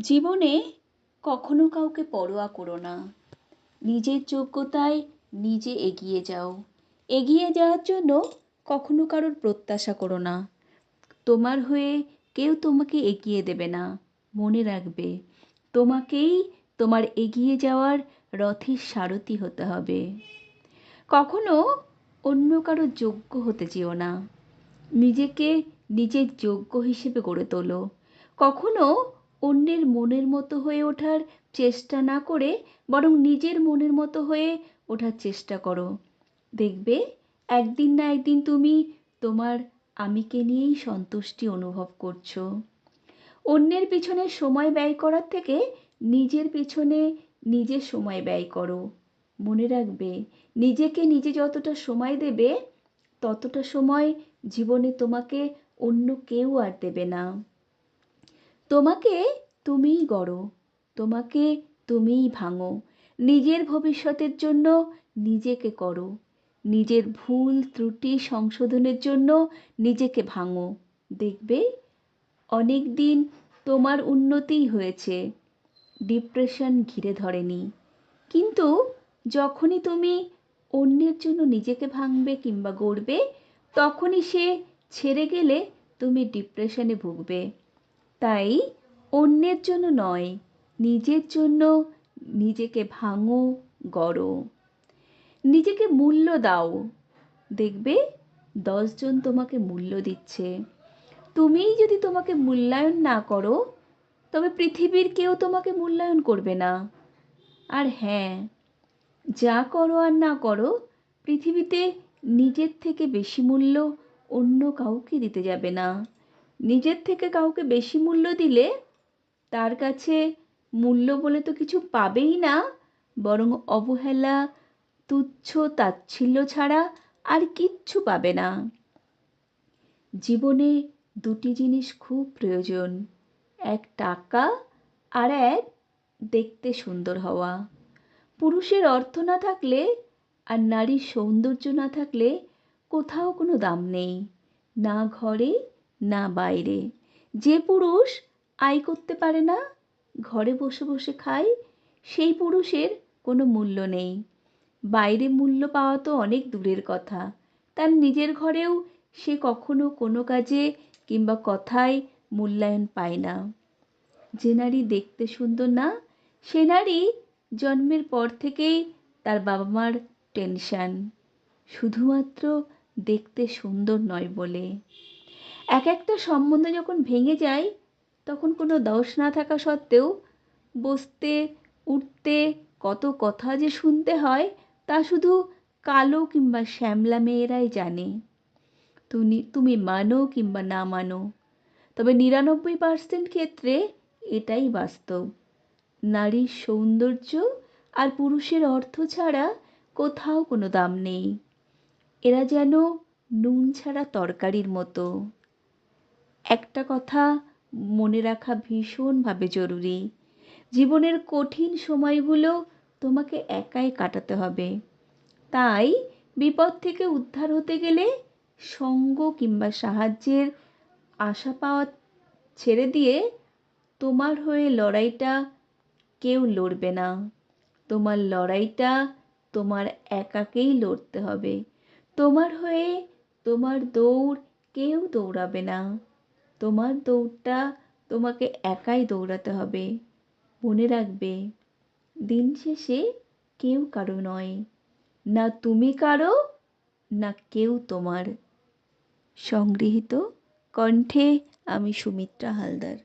জীবনে কখনো কাউকে পরোয়া করো না। নিজের যোগ্যতায় নিজে এগিয়ে যাও। এগিয়ে যাওয়ার জন্য কখনো কারোর প্রত্যাশা করো না। তোমার হয়ে কেউ তোমাকে এগিয়ে দেবে না, মনে রাখবে। তোমাকেই তোমার এগিয়ে যাওয়ার রথের সারথি হতে হবে। কখনো অন্য কারও যোগ্য হতে যেও না। নিজেকে নিজের যোগ্য হিসেবে গড়ে তোলো। কখনো অন্যের মনের মতো হয়ে ওঠার চেষ্টা না করে বরং নিজের মনের মতো হয়ে ওঠার চেষ্টা করো। দেখবে, একদিন না একদিন তুমি তোমার আমিকে নিয়েই সন্তুষ্টি অনুভব করছ। অন্যের পিছনে সময় ব্যয় করার থেকে নিজের পিছনে নিজে সময় ব্যয় করো। মনে রাখবে, নিজেকে নিজে যতটা সময় দেবে, ততটা সময় জীবনে তোমাকে অন্য কেউ আর দেবে না। তোমাকে তুমিই গড়ো, তোমাকে তুমিই ভাঙো, নিজের ভবিষ্যতের জন্য নিজেকে করো, নিজের ভুল, ত্রুটি সংশোধনের জন্য নিজেকে ভাঙো। দেখবে অনেক দিন তোমার উন্নতিই হয়েছে, ডিপ্রেশন ঘিরে ধরেনি। কিন্তু যখনই তুমি অন্যের জন্য নিজেকে ভাঙবে কিংবা গড়বে, তখনই সে ছেড়ে গেলে তুমি ডিপ্রেশনে ভুগবে। তাই অন্যের জন্য নয়, নিজের জন্য নিজেকে ভাঙো, গড়ো। নিজেকে মূল্য দাও। দেখবে দশজন তোমাকে মূল্য দিচ্ছে। তুমিই যদি তোমাকে মূল্যায়ন না করো, তবে পৃথিবীর কেউ তোমাকে মূল্যায়ন করবে না। আর হ্যাঁ যা করো আর না করো, পৃথিবীতে নিজের থেকে বেশি মূল্য অন্য কাউকে দিতে যাবে না। নিজের থেকে কাউকে বেশি মূল্য দিলে তার কাছে মূল্য বলে তো কিছু পাবেই না, বরং অবহেলা, তুচ্ছ, তাচ্ছিল্য ছাড়া আর কিচ্ছু পাবে না। জীবনে দুটি জিনিস খুব প্রয়োজন, এক টাকা আর এক দেখতে সুন্দর হওয়া। পুরুষের অর্থ না থাকলে আর নারীর সৌন্দর্য না থাকলে কোথাও কোনো দাম নেই, না ঘরে না বাইরে। যে পুরুষ আয় করতে পারে না, ঘরে বসে বসে খায়, সেই পুরুষের কোনো মূল্য নেই। বাইরে মূল্য পাওয়া তো অনেক দূরের কথা। তার নিজের ঘরেও সে কখনো কোনো কাজে কিংবা কথায় মূল্যায়ন পায় না। যে নারী দেখতে সুন্দর না, সে নারী জন্মের পর থেকেই তার বাবা মার টেনশান। শুধুমাত্র দেখতে সুন্দর নয় বলে। এক একটা সম্বন্ধ যখন ভেঙে যায়, তখন কোনো দোষ না থাকা সত্ত্বেও বসতে, উঠতে, কত কথা যে শুনতে হয়, তা শুধু কালো কিংবা শ্যামলা মেয়েরাই জানে। তুমি তুমি মানো কিংবা না মানো। তবে নিরানব্বই পার্সেন্ট ক্ষেত্রে এটাই বাস্তব। নারীর সৌন্দর্য আর পুরুষের অর্থ ছাড়া কোথাও কোনো দাম নেই। এরা যেন নুন ছাড়া তরকারির মতো। একটা কথা মনে রাখা ভীষণভাবে জরুরি। জীবনের কঠিন সময়গুলো তোমাকে একাই কাটাতে হবে। তাই বিপদ থেকে উদ্ধার হতে গেলে সঙ্গ কিংবা সাহায্যের আশা পাওয়া ছেড়ে দিয়ে তোমার হয়ে লড়াইটা কেউ লড়বে না। তোমার লড়াইটা তোমার একাকেই লড়তে হবে। তোমার হয়ে তোমার দৌড় কেউ দৌড়াবে না। তোমার দৌড়টা তোমাকে একাই দৌড়াতে হবে। মনে রাখবে, দিন শেষে কেউ কারও নয়। না তুমি কারও, না কেউ তোমার। সংগৃহীত কণ্ঠে আমি সুমিত্রা হালদার।